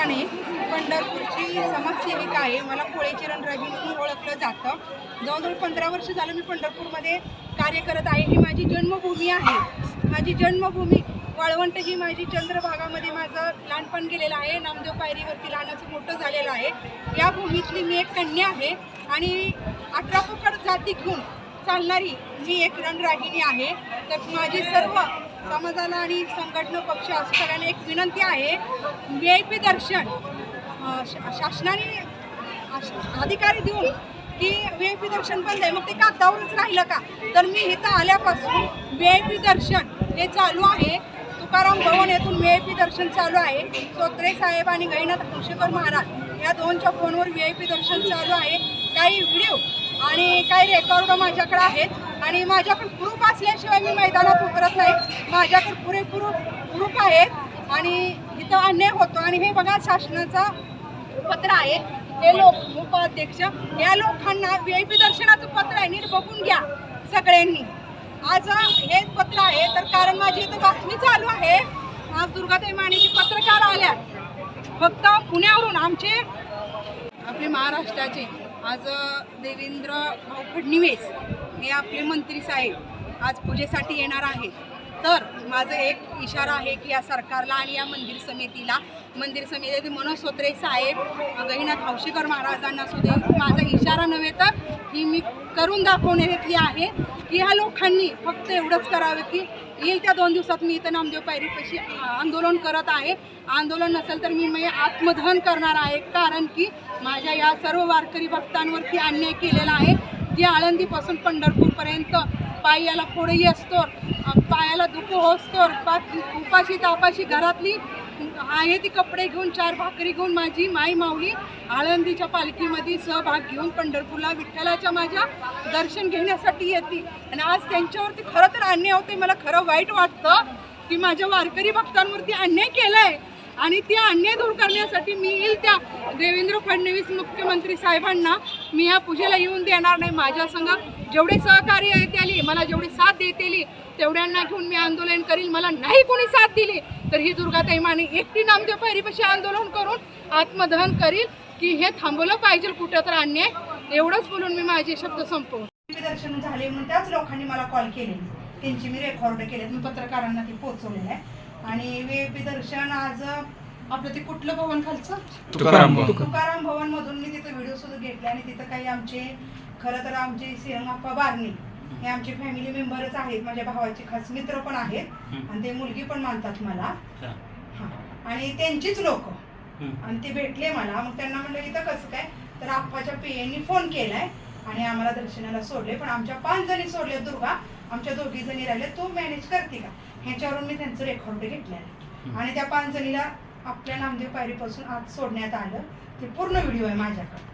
नावाने पंढरपूरची समाजसेविका आहे. मला कोळेची रणराजी म्हणून ओळखलं जातं. जवळजवळ पंधरा वर्ष झालं मी पंढरपूरमध्ये कार्य करत आहे. ही माझी जन्मभूमी आहे. माझी जन्मभूमी वाळवंट ही माझी चंद्रभागामध्ये माझं लहानपण गेलेलं आहे. नामदेव पायरीवरती लहानाचं मोठं झालेलं आहे. या भूमीतली मी एक कन्या आहे. आणि अठरा फुकट जाती घेऊन चालणारी मी एक रणरागिणी आहे तर माझी सर्व समाजाला आणि संघटना पक्ष असं एक विनंती आहे व्ही आय पी दर्शन शा- शासनाने अधिकारी देऊन की व्ही आय पी दर्शन बंद आहे. मग ते कागदावरच राहिलं का? तर मी इथं आल्यापासून व्ही आय पी दर्शन हे चालू आहे. तुकाराम भवन येथून व्ही आय पी दर्शन चालू आहे. सोत्रे साहेब आणि गैनाथ कुशेकर महाराज. या दोनच्या फोनवर व्ही आय पी दर्शन चालू आहे. काही व्हिडिओ आणि काही रेकॉर्ड माझ्याकडे आहेत. आणि माझ्याकडे प्रूफ असल्याशिवाय मी मैदानात उतरत नाही. माझ्याकडे पुरेपूर प्रूफ आहेत. आणि इथं अन्याय होतो. आणि हे बघा शासनाचा पत्र आहे. हे लोक उपाध्यक्ष या लोकांना व्ही आय पी दर्शनाचं पत्र आहे. नीट बघून घ्या सगळ्यांनी. आज हे पत्र आहे तर कारण माझी इथं बातमी चालू आहे. आज दुर्गाताई मानेची पत्रकार आल्या. फक्त पुण्यावरून आमचे आपले महाराष्ट्राचे. आज देवेंद्र भाऊ फडणवीस हे आपले मंत्री साहेब आज पूजेसाठी येणार आहेत. तर माझं एक इशारा आहे की या सरकारला आणि या मंदिर समितीला मंदिर समिती मनोज सोत्रे साहेब गहिनाथ हौशीकर महाराजांना सुद्धा माझा इशारा नव्हे तर ही मी करून दाखवण्यातली आहे की ह्या लोकांनी फक्त एवढंच करावं की येईल त्या दोन दिवसात मी इथं नामदेव पायरीपाशी आंदोलन करत आहे. आंदोलन नसेल तर मी मी आत्मदहन करणार आहे. कारण की माझ्या या सर्व वारकरी भक्तांवरती अन्याय केलेला आहे. जी आळंदीपासून पंढरपूरपर्यंत पायाला फोडही असतो पायाला दुखो असतो पा उपाशी तापाशी घरातली आहे ती कपडे घेऊन चार भाकरी घेऊन माझी माई माऊली आळंदीच्या पालखीमध्ये सहभाग घेऊन पंढरपूरला विठ्ठलाच्या माझ्या दर्शन घेण्यासाठी येते. आणि आज त्यांच्यावरती खरं तर अन्याय होते मला खरं वाईट वाटतं की माझ्या वारकरी भक्तांवरती अन्याय केलाय. आणि ती अन्याय दूर करण्यासाठी मी येईल त्या देवेंद्र फडणवीस मुख्यमंत्री साहेबांना मी या पूजेला येऊन देणार नाही माझ्या संघ जेवढे सहकार्य आली मला जेवढी साथ देतेली तेवढ्यांना घेऊन मी आंदोलन करील मला नाही कोणी साथ दिली तर ही दुर्गाताई माने एकटी नामदेव पायरीपाशी आंदोलन करून आत्मदहन करील की हे थांबवलं पाहिजे कुठं तर अन्याय. एवढंच बोलून मी माझे शब्द संपवून दर्शन झाले म्हणून त्याच लोकांनी मला कॉल केले त्यांची मी रेकॉर्ड केले मी पत्रकारांना ते पोहोचवलेलं आहे. आणि वेपी दर्शन आज आपलं ते कुठलं भवन खालचं? तुकाराम भवन. तुकाराम भवन मधून मी तिथं व्हिडिओ सुद्धा घेतले आणि तिथं काही आमचे खरं तर आमचे सिरंगाप्पा बारणे हे आमचे फॅमिली मेंबरच आहेत माझ्या भावाचे खास मित्र पण आहेत. आणि ते मुलगी पण मानतात मला. हा. आणि त्यांचीच लोक. आणि ते भेटले मला. मग त्यांना म्हणलं इथं कसं काय? तर आप्पाच्या पेयांनी फोन केलाय आणि आम्हाला दर्शनाला सोडले. पण आमच्या पाच जणी सोडले दुर्गा. आमच्या दोघी जणी राहिले तू मॅनेज करते का? ह्याच्यावरून मी त्यांचं रेकॉर्ड घेतलेलं आणि त्या पाच जणीला आपल्या नामदेव पायरीपासून आज सोडण्यात आलं. ते पूर्ण व्हिडिओ आहे माझ्याकडे.